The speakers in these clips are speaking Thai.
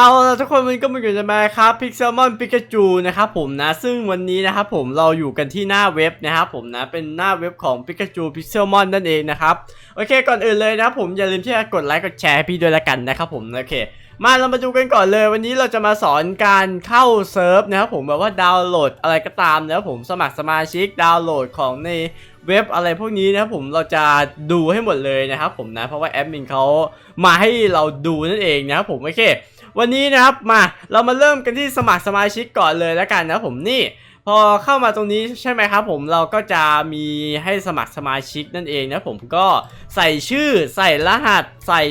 เอาละทุกคนมันก็มาอยู่ในมาครับ Pixelmon Pikachu นะครับผมนะซึ่งวันนี้นะครับผมเราอยู่กันที่หน้าเว็บนะครับผมนะเป็นหน้าเว็บของ Pikachu Pixelmon นั่นเองนะครับโอเคก่อนอื่นเลยนะผมอย่าลืมที่จะกดไลค์กดแชร์ให้พี่ด้วยละกันนะครับผมโอเค มาเรามาดูกันก่อนเลย วันนี้เราจะมาสอนการเข้าเซิร์ฟนะครับผมแบบว่าดาวน์โหลดอะไรก็ตามนะครับผมสมัครสมาชิกดาวน์โหลดของในเว็บอะไรพวกนี้นะครับผมเราจะดูให้หมดเลยนะครับผมนะเพราะว่าแอดมินเขามาให้เราดูนั่นเองนะครับผมโอเค วันนี้นะครับมาเรามาเริ่มกันที่สมัครสมาชิกก่อนเลยแล้วกันนะผมนี่พอเข้ามาตรงนี้ใช่ไหมครับผมเราก็จะมีให้สมัครสมาชิกนั่นเองนะผมก็ใส่ชื่อใส่รหัสใส่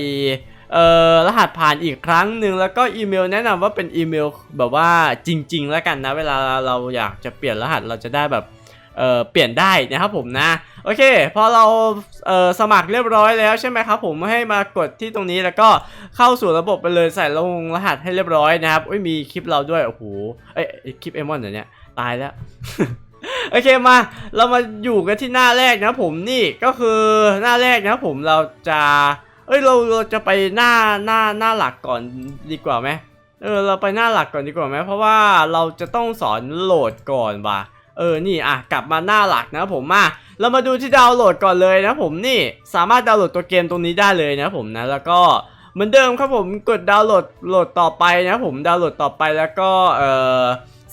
เอ่อรหัสผ่านอีกครั้งหนึ่งแล้วก็อีเมลแนะนำว่าเป็นอีเมลแบบว่าจริง ๆ แล้วกันนะ เวลาเราอยากจะเปลี่ยนรหัสเราจะได้แบบ เอ่อเปลี่ยนได้นะครับผมนะโอเคพอเราเอ่อสมัครเรียบร้อยแล้วใช่ไหมครับผมให้มากดที่ตรงนี้แล้วก็เข้าสู่ระบบไปเลยใส่ลงรหัสให้เรียบร้อยนะครับอุ้ยมีคลิปเราด้วยโอ้โหเอ้ยคลิปเอมอนเดี๋ยวนี้ตายแล้วโอเคมาเรามาอยู่กันที่หน้าแรกนะผมนี่ก็คือหน้าแรกนะผมเราจะเอ้ยเราเราจะไปหน้าหน้าหน้าหลักก่อนดีกว่าไหมเออเราไปหน้าหลักก่อนดีกว่าไหมเพราะว่าเราจะต้องสอนโหลดก่อนว่ะ เออนี่อะกลับมาหน้าหลักนะผมมาเรามาดูที่ดาวน์โหลดก่อนเลยนะผมนี่สามารถดาวน์โหลดตัวเกมตรงนี้ได้เลยนะผมนะแล้วก็เหมือนเดิมครับผมกดดาวน์โหลดโหลดต่อไปนะผมดาวน์โหลดต่อไปแล้วก็เออ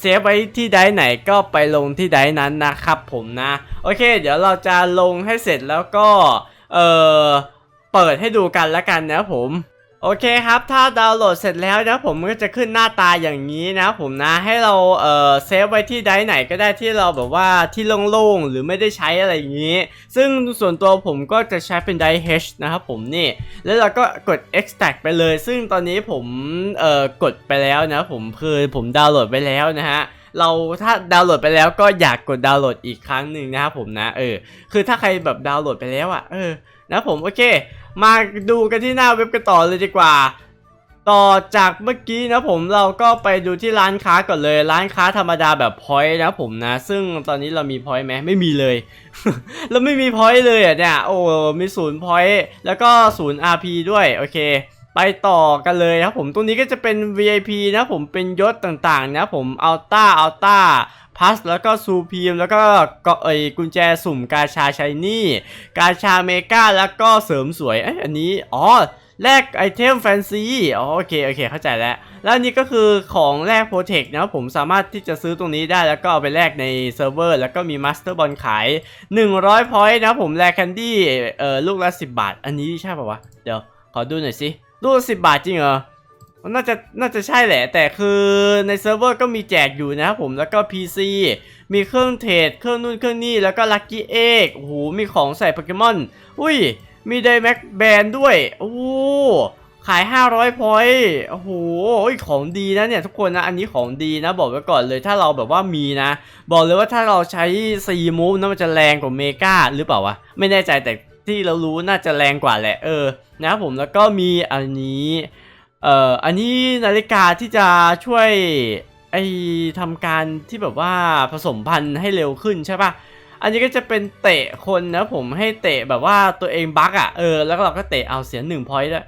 เซฟไว้ที่ไดไหนก็ไปลงที่ไดนั้นนะครับผมนะโอเค เดี๋ยวเราจะลงให้เสร็จแล้วก็เออเปิดให้ดูกันแล้วกันนะผม โอเคครับ ถ้าดาวน์โหลดเสร็จแล้วนะผมก็จะขึ้นหน้าตาอย่างนี้นะ ผมนะให้เราเอ่อเซฟไว้ที่ไดร์ไหนก็ได้ที่เราแบบว่าที่โล่งๆหรือไม่ได้ใช้อะไรอย่างนี้ ซึ่งส่วนตัวผมก็จะใช้เป็นไดร์ H นะครับผมนี่ แล้วเราก็กด extract ไปเลย ซึ่งตอนนี้ผมเอ่อกดไปแล้วนะผมคือผมดาวน์โหลดไปแล้วนะฮะ เราถ้าดาวน์โหลดไปแล้วก็อยากกดดาวน์โหลดอีกครั้งหนึ่งนะครับผมนะเออคือถ้าใครแบบดาวน์โหลดไปแล้วอะ่ะเออนะผมโอเค มาดูกันที่หน้าเว็บกันต่อเลยดีกว่า ต่อจากเมื่อกี้นะผมเราก็ไปดูที่ร้านค้าก่อนเลย ร้านค้าธรรมดาแบบพอยต์นะผมนะ ซึ่งตอนนี้เรามีพอยต์ไหมไม่มีเลยเราไม่มีพอยต์เลยอะเนี่ยโอ้มีศูนย์พอยต์แล้วก็ศูนย์ RP ด้วยโอเค ไปต่อกันเลยนะครับผมตรงนี้ก็จะเป็น VIP นะผมเป็นยศต่างๆนะผมอัลต้าอัลต้าพัสแล้วก็ซูพีมแล้วก็ก็เอยกุญแจสุ่มกาชาชายนี่ กาชาเมกาแล้วก็เสริมสวยเอ้ยอันนี้ อ๋อแลกไอเทมแฟนซีอ๋อโอเค โอเค เข้าใจแล้ว แล้วนนี้ก็คือของแลกโปรเทคนะครับผมสามารถที่จะซื้อตรงนี้ได้แล้วก็เอาไปแลกในเซิร์ฟเวอร์ แล้วก็มีมาสเตอร์บอลขาย 100 พอยต์นะครับผมแลกแคนดี้เอ่อลูกละ 10 บาท อันนี้ใช่ป่าวะ เดี๋ยว ขอดูหน่อยสิ ลูกละ10บาทจริงเหรอน่าจะน่าจะใช่แหละ แต่คือในเซิร์ฟเวอร์ก็มีแจกอยู่นะครับผมแล้วก็ PC มีเครื่องเทรดเครื่องนู่นเครื่องนี่แล้วก็ลัคกี้เอ็กโอ้โหมีของใส่โปเกมอนอุ้ยมีไดแม็กแบนด้วยโอ้โหขาย 500 พอยต์โอ้โหเอ้ยของดีนะเนี่ยทุกคนนะ อันนี้ของดีนะ บอกไว้ก่อนเลยถ้าเราแบบว่ามีนะ บอกเลยว่าถ้าเราใช้4มูฟนะมันจะแรงกว่าเมกาหรือเปล่าวะ ไม่แน่ใจแต่ ที่เรารู้น่าจะแรงกว่าแหละเออนะครับผมแล้วก็มีอันนี้เอ่ออันนี้นาฬิกาที่จะช่วยไอทำการที่แบบว่าผสมพันธุ์ให้เร็วขึ้นใช่ปะอันนี้ก็จะเป็นเตะคนนะผมให้เตะแบบว่าตัวเองบั๊กอะเออแล้วเราก็เตะเอาเสียหนึ่งพอยต์ด้ว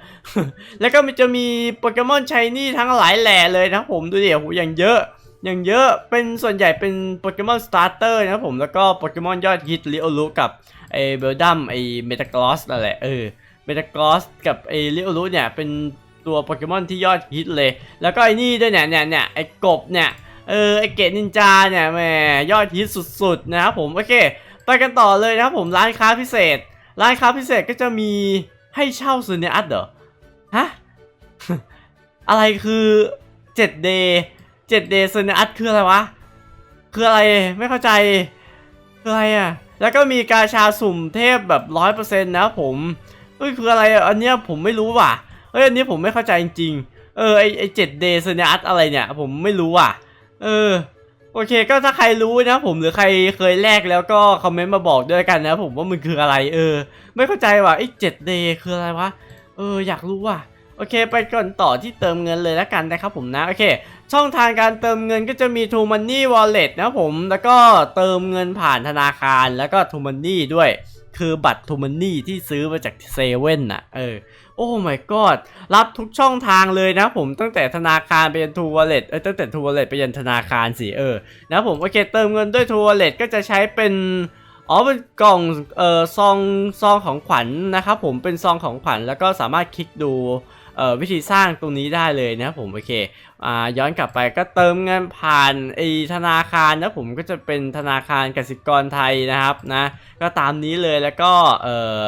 แล้วก็มันจะมีโปเกมอนชายนี่ทั้งหลายแหล่เลยนะผมดูดิโอ้โหอย่างเยอะอย่างเยอะเป็นส่วนใหญ่เป็นโปเกมอนสตาร์เตอร์นะผมแล้วก็โปเกมอนยอดฮิตลิโอลุกับ ไอเบลดัมไอเมตากลอสนั่นแหละเออเมตากลอสกับไอลิโอลุเนี่ยเป็นตัวโปเกมอนที่ยอดฮิตเลย แล้วก็ไอนี่ด้วยเนี่ยเนี่ยเนี่ยไอกบเนี่ยเออไอเกตนินจาเนี่ยแหมยอดฮิตสุดๆนะครับผมโอเคไปกันต่อเลยนะครับผมร้านค้าพิเศษ ร้านค้าพิเศษก็จะมีให้เช่าซูเนอัตเหรอฮะอะไรคือ 7day 7day ซูเนอัตคืออะไรวะ คืออะไรไม่เข้าใจ คืออะไรอะ แล้วก็มีกาชาสุ่มเทพแบบร้อยเปอร์เซ็นต์นะผมเฮ้ยคืออะไรอันเนี้ยผมไม่รู้ว่ะเฮ้ยอันนี้ผมไม่เข้าใจจริงๆเออไอไอเจ็ดเดย์ซูเนอัตอะไรเนี่ย ผมไม่รู้ว่ะ เออโอเคก็ถ้าใครรู้นะผมหรือใครเคยแลกแล้วก็คอมเมนต์มาบอกด้วยกันนะผมว่ามันคืออะไรเออ ไม่เข้าใจว่ะไอ้เจ็ดเดย์คืออะไรวะเอออยากรู้ว่ะ โอเค ไปก่อนต่อที่เติมเงินเลยแล้วกันนะครับผมนะ โอเค ช่องทางการเติมเงินก็จะมี True Money Wallet นะผม แล้วก็เติมเงินผ่านธนาคารแล้วก็ True Money ด้วย คือบัตร True Money ที่ซื้อมาจากเซเว่นน่ะ เออ โอ้ my god รับทุกช่องทางเลยนะผม ตั้งแต่ธนาคารไปยัน True Wallet เอ้ยตั้งแต่ True Wallet ไปยันธนาคารสิ เออ นะผม โอเค เติมเงินด้วย True Wallet ก็จะใช้เป็นอ๋อเป็นกล่องเอ่อซองซองของขวัญนะครับผมเป็นซองของขวัญแล้วก็สามารถคลิกดู วิธีสร้างตรงนี้ได้เลยนะครับผมโอเคอย้อนกลับไปก็เติมเงินผ่านไอธนาคารนะผมก็จะเป็นธนาคารกสิกรไทยนะครับนะก็ตามนี้เลยแล้วก็เออ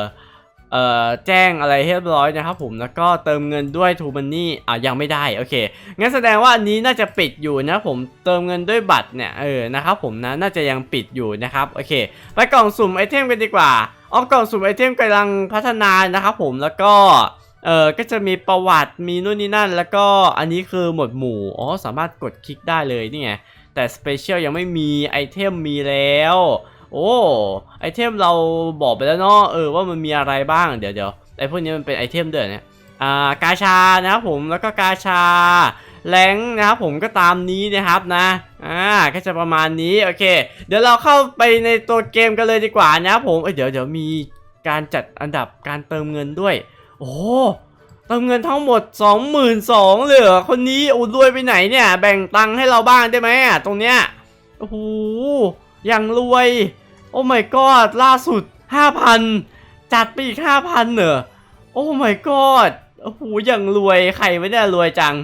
เอ่อแจ้งอะไรเรียบร้อยนะครับผมแล้วก็เติมเงินด้วย True Money อ่ายังไม่ได้โอเคงั้นแสดงว่าอันนี้น่าจะปิดอยู่นะผมเติมเงินด้วยบัตรเนี่ยเออนะครับผมนะน่าจะยังปิดอยู่นะครับโอเค ไปกล่องสุ่มไอเทมกันดีกว่าอ๋อกล่องสุ่มไอเทมกำลังพัฒนานะครับผมแล้วก็ เออก็จะมีประวัติมีนู่นนี่นั่น แล้วก็อันนี้คือหมวดหมู่ อ๋อ สามารถกดคลิกได้เลยนี่ไง แต่สเปเชียลยังไม่มีไอเทมมีแล้ว โอ้ไอเทมเราบอกไปแล้วเนาะเออว่ามันมีอะไรบ้างเดี๋ยวเดี๋ยวไอพวกนี้มันเป็นไอเทมเดือนเนี่ยอ่ากาชานะครับผมแล้วก็กาชาแรงนะครับผมก็ตามนี้นะครับนะอ่าก็จะประมาณนี้โอเค เดี๋ยวเราเข้าไปในตัวเกมกันเลยดีกว่านะครับผมเเดี๋ยวเดี๋ยวมีการจัดอันดับการเติมเงินด้วย โอ้เติมเงินทั้งหมด 22,000เลยเหรอคนนี้โอ้รวยไปไหนเนี่ย แบ่งตังค์ให้เราบ้างได้ไหมอะตรงเนี้ยโอ้โหอย่างรวย โอ้ my god ล่าสุด 5,000 จัดไปอีก 5,000เหรอโอ้ my god โอ้โหอย่างรวยใครไม่ได้รวยจัง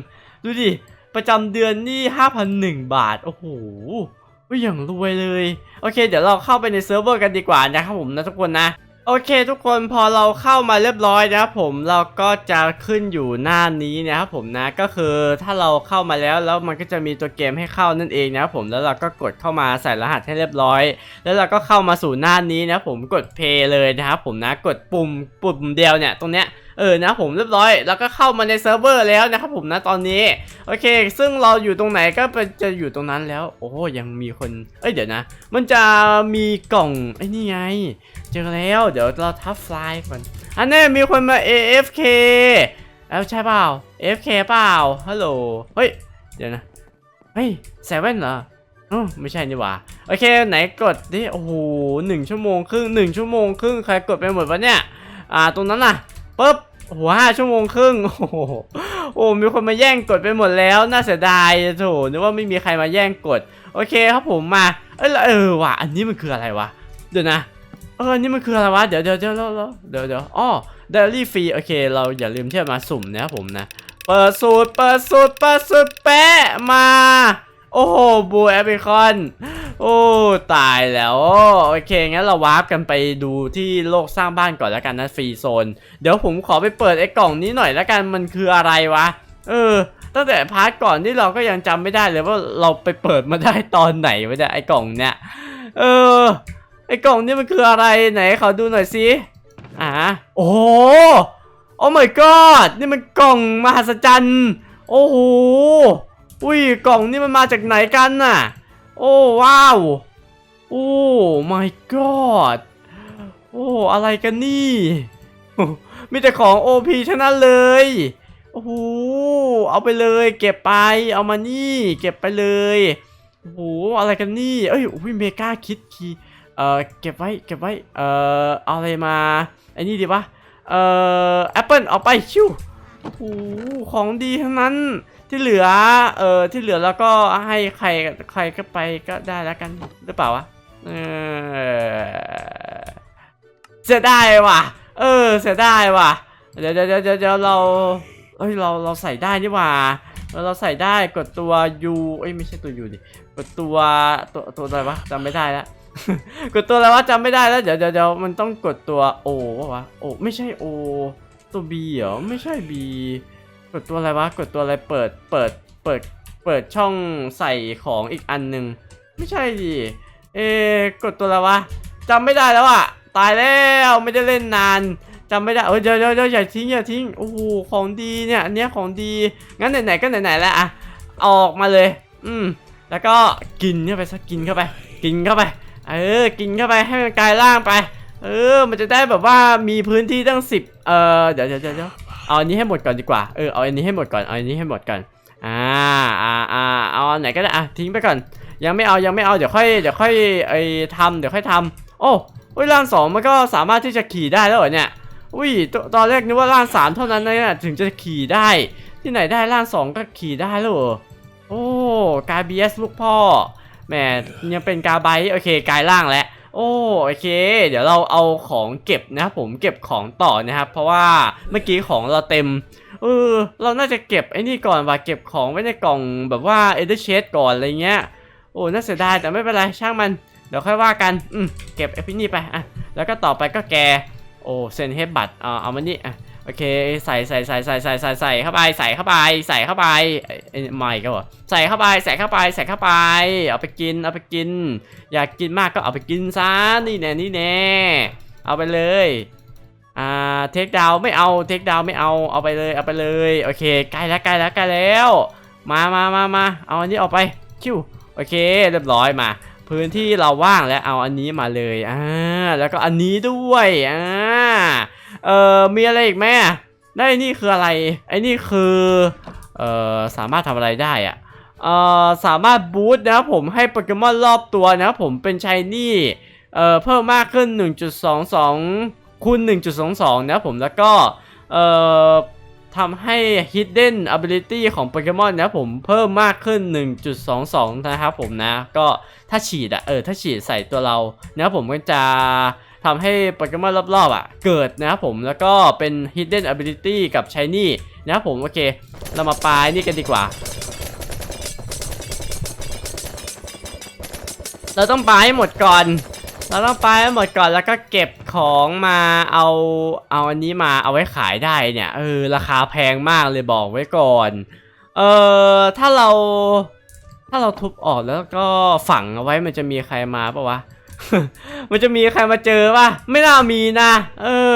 ดูดิ ประจำเดือนนี่ 5,001 บาท โอ้โหว่าอย่างรวยเลย โอเค เดี๋ยวเราเข้าไปในเซิร์ฟเวอร์กันดีกว่านะครับผมนะทุกคนนะ โอเคทุกคนพอเราเข้ามาเรียบร้อยนะครับผมเราก็จะขึ้นอยู่หน้านี้นะครับผมนะก็คือถ้าเราเข้ามาแล้วแล้วมันก็จะมีตัวเกมให้เข้านั่นเองนะครับผมแล้วเราก็กดเข้ามาใส่รหัสให้เรียบร้อย แล้วเราก็เข้ามาสู่หน้านี้นะครับผมกดเพย์เลยนะครับผมนะกดปุ่มปุ่มเดียวเนี่ยตรงเนี้ย เออนะผมเรียบร้อย แล้วก็เข้ามาในเซิร์ฟเวอร์แล้วนะครับผมนะตอนนี้ โอเค ซึ่งเราอยู่ตรงไหนก็จะอยู่ตรงนั้นแล้ว โอ้ยังมีคน เอ้ยเดี๋ยวนะ มันจะมีกล่องไอ้นี่ไง เจอแล้วเดี๋ยวเราทับไฟล์ก่อนอันนี้มีคนมา AFK แล้วใช่เปล่า AFK เปล่าฮัลโหลเฮ้ยเดี๋ยวนะเฮ้ยเซเว่นเหรออ๋อไม่ใช่นี่หว่า โอเค ไหนกดดิโอ้โหหนึ่งชั่วโมงครึ่งหนึ่งชั่วโมงครึ่งใครกดไปหมดวะเนี่ย อ่า ตรงนั้นน่ะ ปุ๊บโอ้โหห้าชั่วโมงครึ่ง โอ้โหโอ้มีคนมาแย่งกดไปหมดแล้ว น่าเสียดายโถนึกว่าไม่มีใครมาแย่งกด โอเคครับผมมา เอ้ยแล้วเออว่ะ อันนี้มันคืออะไรวะ เดี๋ยวนะ เออ นี่มันคืออะไรวะเดี๋ยวเดี๋ยวเดี๋ยวเดี๋ยวเดี๋ยวเดี๋ยวอ๋อเดลี่ฟรี โอเค เราอย่าลืมที่จะมาสุ่มนะครับผมนะ เปิดสูตร เปิดสูตร เปิดสูตรแปะมา โอ้โหบูแอปเปิคอน โอ้ ตายแล้ว โอเค งั้นเราวาร์ปกันไปดูที่โลกสร้างบ้านก่อนแล้วกันนะฟรีโซน เดี๋ยวผมขอไปเปิดไอ้กล่องนี้หน่อยแล้วกันมันคืออะไรวะ เออ ตั้งแต่พาร์ทก่อนที่เราก็ยังจำไม่ได้เลยว่าเราไปเปิดมาได้ตอนไหนวะเนี่ยไอ้กล่องเนี้ยเออ ไอ้กล่องนี่มันคืออะไรไหนขอดูหน่อยสิอ่าโอ้โหโอ้ my god นี่มันกล่องมหัศจรรย์ โอ้โห อุ้ยกล่องนี่มันมาจากไหนกันน่ะ โอ้ว้าว โอ้ my god โอ้อะไรกันนี่ มีแต่ของ OP ทั้งนั้นเลย โอ้โหเอาไปเลย เก็บไป เอามานี่ เก็บไปเลย โอ้โหอะไรกันนี่ เอ้ยอุ้ยเมกาคิดคีเอ่อเก็บไว้เก็บไว้ เอ่อเอาอะไรมาไอ้นี่ดีปะเอ่อแอปเปิลเอาไปชิวโอ้โหของดีทั้งนั้น ที่เหลือ เออที่เหลือแล้วก็ให้ใครใครก็ไปก็ได้แล้วกันหรือเปล่าวะเออเสียดายว่ะ เออเสียดายว่ะเดี๋ยวเดี๋ยวเดี๋ยวเดี๋ยวเราเอ้ยเราเราใส่ได้นี่หว่าเราใส่ได้กดตัว U เอ้ยไม่ใช่ตัว U ดิกดตัวตัวตัวอะไรวะจำไม่ได้แล้วกดตัวอะไรวะจำไม่ได้แล้วเดี๋ยวเดี๋ยวเดี๋ยวมันต้องกดตัว O วะวะ O ไม่ใช่ O ตัว B เหรอไม่ใช่ B กดตัวอะไรวะ กดตัวอะไรเปิด เปิด เปิด เปิดช่องใส่ของอีกอันหนึ่ง ไม่ใช่ดิ เอกดตัวอะไรวะจำไม่ได้แล้วอะตายแล้วไม่ได้เล่นนานจำไม่ได้เออเดี๋ยวเดี๋ยวเดี๋ยวอย่าทิ้งอย่าทิ้งโอ้โหของดีเนี่ยอันเนี้ยของดีงั้นไหนๆก็ไหนๆแล้วอะอออกมาเลย อืมแล้วก็กินเข้าไปสักกินเข้าไป กินเข้าไป เออ กินเข้าไปให้มันกลายร่างไป เออ มันจะได้แบบว่ามีพื้นที่ตั้งสิบเออเดี๋ยวเดี๋ยวเดี๋ยว เอาอันนี้ให้หมดก่อนดีกว่า เออ เอาอันนี้ให้หมดก่อน เอาอันนี้ให้หมดก่อน อ่า อ่าอ่าเอาอันไหนก็ได้ อะ ทิ้งไปก่อน ยังไม่เอา ยังไม่เอา เดี๋ยวค่อย เดี๋ยวค่อยไอ้ทำเดี๋ยวค่อยทำโอ้อุ้ยร่างสองมันก็สามารถที่จะขี่ได้แล้วเหรอเนี่ย อุ้ยตตอนแรกนึกว่าร่างสามเท่านั้นนะเนี่ยถึงจะขี่ได้ ที่ไหนได้ร่างสองก็ขี่ได้แล้วเหรอโอ้ กายบีเอสลูกพ่อ แหมยังเป็นกาไบต์โอเค กายล่างแล้ว โอ้โอเค เดี๋ยวเราเอาของเก็บนะครับผมเก็บของต่อนะครับ เพราะว่าเมื่อกี้ของเราเต็มเออเราน่าจะเก็บไอ้นี่ก่อนว่าเก็บของไว้ในกล่องแบบว่าเอเดอร์เชดก่อนอะไรเงี้ยโอ้น่าเสียดายแต่ไม่เป็นไรช่างมันเดี๋ยวค่อยว่ากันอืมเก็บไอ้พี่นี่ไปอะแล้วก็ต่อไปก็แกโอ้เซนเฮบัตเอาเอามานี่อะ โอเคใส่ใส่ใส่ใส่ใส่ใส่ใส่เข้าไปใส่เข้าไปใส่เข้าไปไอ้ไอ้ไม่ก็วะใส่เข้าไปใส่เข้าไปใส่เข้าไป เอาไปกินเอาไปกิน อยากกินมากก็เอาไปกินซะนี่แน่นี่แน่เอาไปเลยอ่าเทคดาวไม่เอาเทคดาวไม่เอาเอาไปเลยเอาไปเลยโอเคใกล้แล้วใกล้แล้วใกล้แล้วมามามามาเอาอันนี้ออกไปคิวโอเคเรียบร้อยมา พื้นที่เราว่างแล้วเอาอันนี้มาเลยอ่าแล้วก็อันนี้ด้วยอ่า เอ่อมีอะไรอีกไหมได้นี่คืออะไร ไอ้นี่คือเอ่อสามารถทำอะไรได้อะเอ่อสามารถบูสต์นะครับผมให้โปเกมอนรอบตัวนะครับผมเป็นชายนี่เอ่อเพิ่มมากขึ้น 1.22คูณ1.22 นะครับผมแล้วก็เอ่อทำให้ hidden ability ของโปเกมอนนะผมเพิ่มมากขึ้น 1.22 นะครับผมนะ ก็ถ้าฉีดอะเออถ้าฉีดใส่ตัวเรานะผมก็จะ ทำให้โปเกมอนรอบๆอะ เกิดนะครับผมแล้วก็เป็น hidden ability กับ shiny นะครับผมโอเค เรามาปลายนี่กันดีกว่า เราต้องปลาให้หมดก่อน เราต้องปลาให้หมดก่อนแล้วก็เก็บของมาเอาเอาอันนี้มาเอาไว้ขายได้เนี่ยเออราคาแพงมากเลยบอกไว้ก่อน เออถ้าเราถ้าเราทุบออกแล้วก็ฝังเอาไว้มันจะมีใครมาปะวะ มันจะมีใครมาเจอปะไม่น่ามีนะ เออ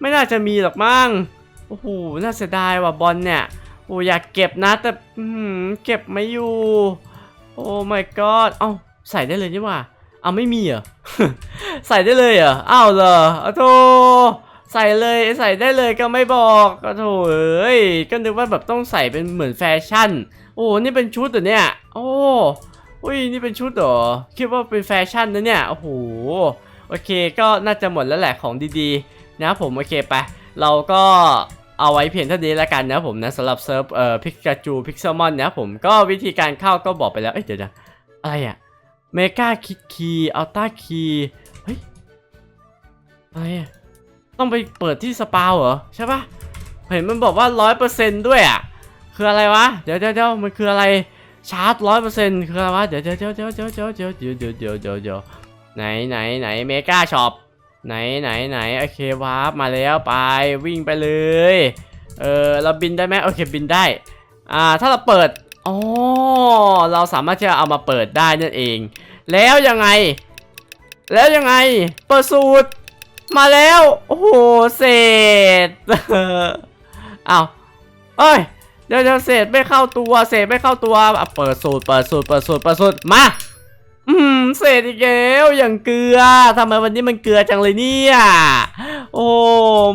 ไม่น่าจะมีหรอกมั้งโอ้โหน่าเสียดายว่ะบอลเนี่ยโอ้อยากเก็บนะแต่เก็บไม่อยู่ โอ้ my god เอ้าใส่ได้เลยนี่หว่าเอาไม่มีเหรอใส่ได้เลยเหรออ้าวเหรออ้าวโธใส่เลยใส่ได้เลยก็ไม่บอกก็โธ่เอ้ยก็นึกว่าแบบต้องใส่เป็นเหมือนแฟชั่น โอ้นี่เป็นชุดเหรอเนี่ย โอ้ อุ้ยนี่เป็นชุดเหรอ คิดว่าเป็นแฟชั่นนะเนี่ย โอ้โห โอเคก็น่าจะหมดแล้วแหละของดีๆ นะผมโอเคไป เราก็เอาไว้เพียงเท่านี้แล้วกันนะผมนะสำหรับเซิร์ฟเอ่อพิกาจูพิกเซลมอนนะผมก็วิธีการเข้าก็บอกไปแล้ว เอ้ยเดี๋ยวนะอะไรอะเมกาคิดคีย์อัลต้าคีย์เฮ้ยอะไรอะต้องไปเปิดที่สปาวเหรอ ใช่ปะเห็นมันบอกว่าร้อยเปอร์เซนต์ด้วยอะคืออะไรวะ เดี๋ยวเดี๋ยวเดี๋ยวมันคืออะไร ชาร์จร้อยเปอร์เซ็นต์คืออะไรวะเดี๋ยวเดี๋ยวเดี๋ยวเดี๋ยวเดี๋ยวเดี๋ยวเดี๋ยวเดี๋ยวเดี๋ยวเดี๋ยวเดี๋ยวเดี๋ยวไหนไหนไหนเมกาช็อปไหนไหนไหนโอเควาร์ปมาแล้วไปวิ่งไปเลยเออเราบินได้ไหมโอเคบินได้อ่าถ้าเราเปิดอ๋อเราสามารถที่จะเอามาเปิดได้นั่นเอง แล้วยังไง แล้วยังไงเปิดสูตรมาแล้ว โอ้โหเศษอ้าวเอ้ย เดี๋ยวเดี๋ยวเศษไม่เข้าตัวเศษไม่เข้าตัวอะเปิดสูตรเปิดสูตรเปิดสูตรเปิดสูตรมาอืมเศษอีกแล้วอย่างเกลือทำไมวันนี้มันเกลือจังเลยเนี่ย โอ้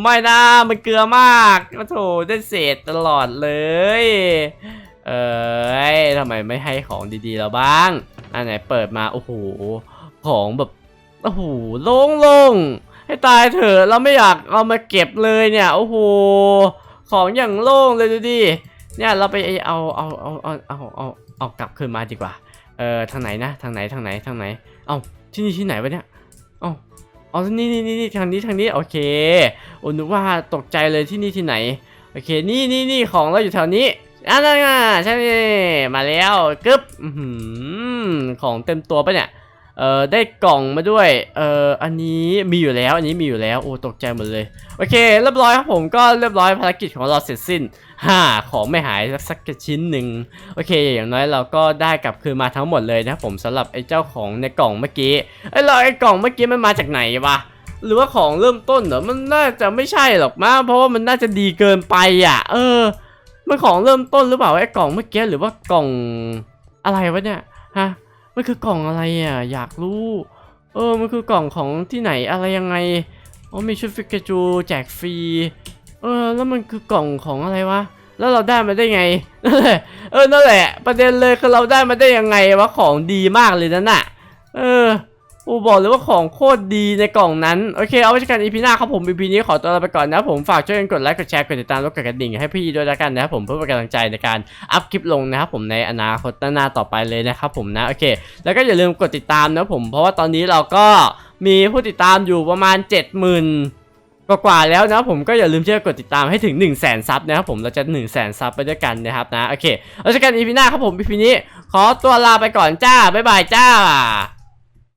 ไม่นะมันเกลือมากโอ้โถได้เศษตลอดเลย เอ้ยทำไมไม่ให้ของดีๆเราบ้างอันไหนเปิดมาโอ้โหของแบบโอ้โหโล่งๆให้ตายเถอะเราไม่อยากเอามาเก็บเลยเนี่ยโอ้โหของอย่างโล่งเลยดูดิ เนี่ยเราไปเอาเอาเอาเอาเอาเอาเอากลับคืนมาดีกว่า เอ่อทางไหนนะ ทางไหนทางไหนทางไหน เอาที่นี่ที่ไหนวะเนี่ยเอาอ๋อนี่นี่นี่นี่ทางนี้ทางนี้โอเคโอ้นึกว่าตกใจเลยที่นี่ที่ไหนโอเคนี่นี่นี่ของเราอยู่แถวนี้อะนั่นไงใช่ไหมมาแล้วกึ๊บของเต็มตัวปะเนี่ย เอ่อได้กล่องมาด้วย เอ่ออันนี้มีอยู่แล้ว อันนี้มีอยู่แล้ว โอ้ตกใจหมดเลย โอเค เรียบร้อยครับผมก็เรียบร้อยภารกิจของเราเสร็จสิ้นฮ่าของไม่หายสักสักชิ้นหนึ่งโอเค อย่างน้อยเราก็ได้กลับคืนมาทั้งหมดเลยนะครับผมสำหรับไอ้เจ้าของในกล่องเมื่อกี้ไอ้เราไอ้กล่องเมื่อกี้มันมาจากไหนวะหรือว่าของเริ่มต้นเหรอมันน่าจะไม่ใช่หรอกมั้งเพราะว่ามันน่าจะดีเกินไปอะ เออ มันของเริ่มต้นหรือเปล่าไอ้กล่องเมื่อกี้หรือว่ากล่องอะไรวะเนี่ยฮะ มันคือกล่องอะไรอะ อยากรู้ เออ มันคือกล่องของที่ไหนอะไรยังไง อ๋อ มีชุดฟิกาจูแจกฟรีเอเออ แล้วมันคือกล่องของอะไรวะ แล้วเราได้มาได้ไง นั่นแหละ เออ นั่นแหละ ประเด็นเลยคือเราได้มาได้ยังไงวะ ของดีมากเลยนั่นน่ะ เออ โอ้บอกเลยว่าของโคตรดีในกล่องนั้น โอเค เอาไว้เจอกันอีพีหน้าครับผมอีพีนี้ขอตัวลาไปก่อนนะผมฝากช่วยกันกดไลค์กดแชร์กดติดตามแล้วกดกระดิ่งให้พี่ด้วยล้วกันนะครับผมเพื่อเป็นกำลังใจในการอัพคลิปลงนะครับผมในอนาคตหน้าต่อไปเลยนะครับผมนะโอเค แล้วก็อย่าลืมกดติดตามนะครับผมเพราะว่าตอนนี้เราก็มีผู้ติดตามอยู่ประมาณ 70,000กว่าแล้วนะผมก็อย่าลืมเช่วยกดติดตามให้ถึง 1 0 0 0 0แสนซับนะครับผมเราจะ 1 0 0 0 0แสนซับไปด้วยกันนะครับนะโอเคแล้วเจอกันอีพีหน้าครับผมอีพีนี้ ขอตัวลาไปก่อนจ้าบ๊ายบายจ้า